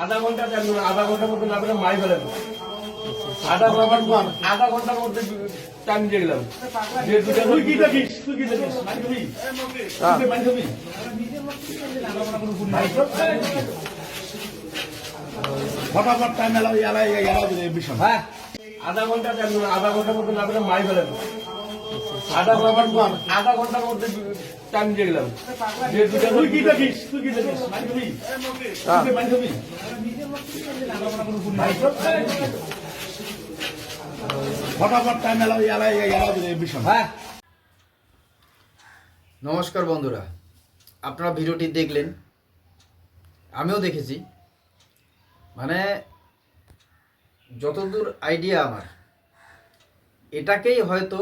আধা ঘণ্টা আধা ঘণ্টার মধ্যে না পেলে মাই ফেলেন আধা ঘণ্টা আধা ঘণ্টার মধ্যে টাইম দিয়ে গেলাম তুই কি দেখিস তুই কি দেখিস ফটাফট টাইম এলাও এলাই দিলে বিষয় হ্যাঁ আধা ঘণ্টা আধা ঘণ্টার মধ্যে না পেলে মাই ফেলেন আধা ঘণ্টা আধা ঘণ্টার মধ্যে টাইম দিয়ে গেলাম। তুই কি দেখিস? তুই কি দেখিস? মাই খাবি তুই মাই খাবি ফটাফট টাইম এলাও এলাই এলাও বিষয় হ্যাঁ। নমস্কার বন্ধুরা। আপনারা ভিডিওটি দেখলেন। আমিও দেখেছি। মানে যতদূর আইডিয়া আমার এটাকেই হয়তো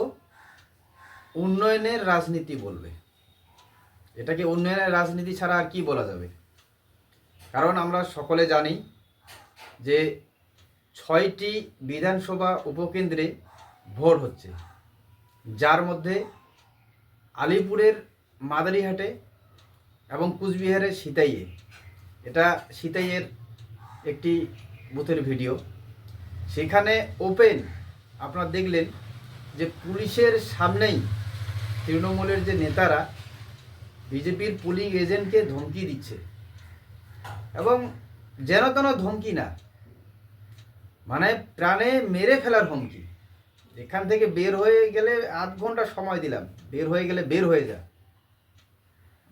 উন্নয়নের রাজনীতি বলবে। এটাকে উন্নয়নের রাজনীতি ছাড়া আর কি বলা যাবে? কারণ আমরা সকলে জানি যে ছয়টি বিধানসভা উপকেন্দ্রে ভোট হচ্ছে। যার মধ্যে আলিপুরের মাদারিহাটে এবং কুচবিহারের সিতাইয়ে। এটা সিতাইয়ের একটি বুথের ভিডিও। সেখানে ওপেন, আপনারা দেখলেন যে পুলিশের সামনেই তৃণমূলের যে নেতারা বিজেপির পুলিং এজেন্টকে ধমকি দিচ্ছে। এবং যেন তেন ধমকি না মানে প্রাণে মেরে ফেলার হুমকি। এখান থেকে বের হয়ে গেলে আধ ঘণ্টা সময় দিলাম, বের হয়ে গেলে বের হয়ে যা।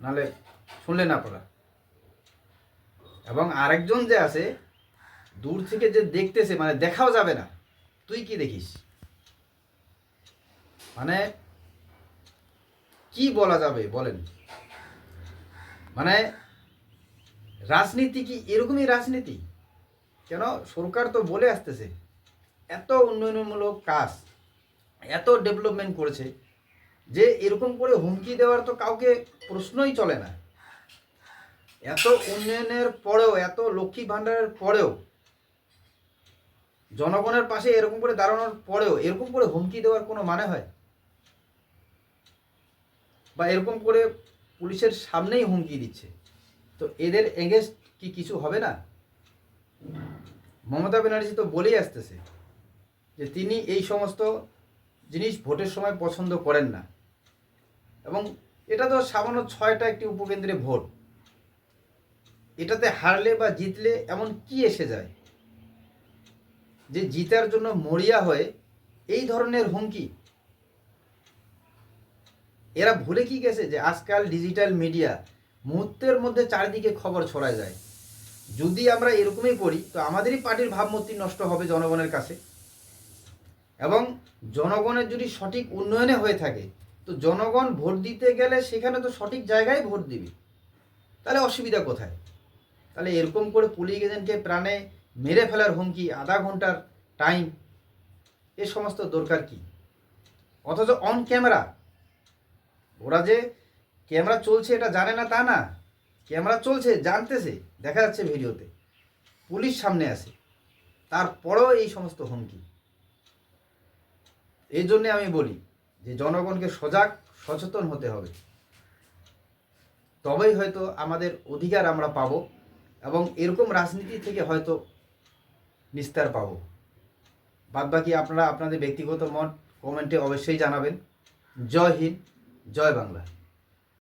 নাহলে না পড়া এবং আরেকজন যে আছে, দূর থেকে যে দেখতেছে মানে দেখাও যাবে না। তুই কি দেখিস? মানে কি বলা যাবে? বলেন। মানে রাজনীতি কি এরকমই রাজনীতি? কেন? সরকার তো বলে আসতেছে, এত উন্নয়নমূলক কাজ, এত ডেভেলপমেন্ট করেছে, যে এরকম করে হুমকি দেওয়ার তো কাউকে প্রশ্নই চলে না। এত উন্নয়নের পরেও, এত লক্ষ্মী ভাণ্ডারের পরেও, জনগণের পাশে এরকম করে দাঁড়ানোর পরেও, এরকম করে হুমকি দেওয়ার কোনো মানে হয়? বা এরকম করে পুলিশের সামনেই হুমকি দিচ্ছে। তো এদের এগেনস্ট কি কিছু হবে না? মমতা ব্যানার্জি তো বলেই আসতেছে যে তিনি এই সমস্ত জিনিস ভোটের সময় পছন্দ করেন না। এবং এটা তো সামান্য ছয়টা একটি উপকেন্দ্রে ভোট। এটাতে হারলে বা জিতলে এমন কি এসে যায়? যে জিতার জন্য মরিয়া হয়ে এই ধরনের হুমকি এরা ভুলে কি গেছে যে আজকাল ডিজিটাল মিডিয়া মুহূর্তের মধ্যে চারিদিকে খবর ছড়ায় যায়? যদি আমরা এরকমই করি, তো আমাদেরই পার্টির ভাবমূর্তি নষ্ট হবে জনগণের কাছে। এবং জনগণের যদি সঠিক উন্নয়নে হয়ে থাকে, তো জনগণ ভোট দিতে গেলে সেখানে তো সঠিক জায়গায় ভোট দিবে। তাহলে অসুবিধা কোথায়? তাহলে এরকম করে পুলিশ এজেন্টকে প্রাণে মেরে ফেলার হুমকি, আধা ঘণ্টার টাইম এ সমস্ত দরকার কি? অথচ অন ক্যামেরা ওরা যে ক্যামেরা চলছে এটা জানে না তা না। ক্যামেরা চলছে, জানতেছে, দেখা যাচ্ছে ভিডিওতে। পুলিশ সামনে আছে। তারপরেও এই সমস্ত হুমকি। এই জন্যে আমি বলি যে জনগণকে সজাগ, সচেতন হতে হবে। তবেই হয়তো আমাদের অধিকার আমরা পাব এবং এরকম রাজনীতি থেকে হয়তো নিস্তার পাব। বাদবাকি আপনারা, আপনাদের ব্যক্তিগত মত কমেন্টে অবশ্যই জানাবেন। জয় হিন্দ। জয় বাংলা।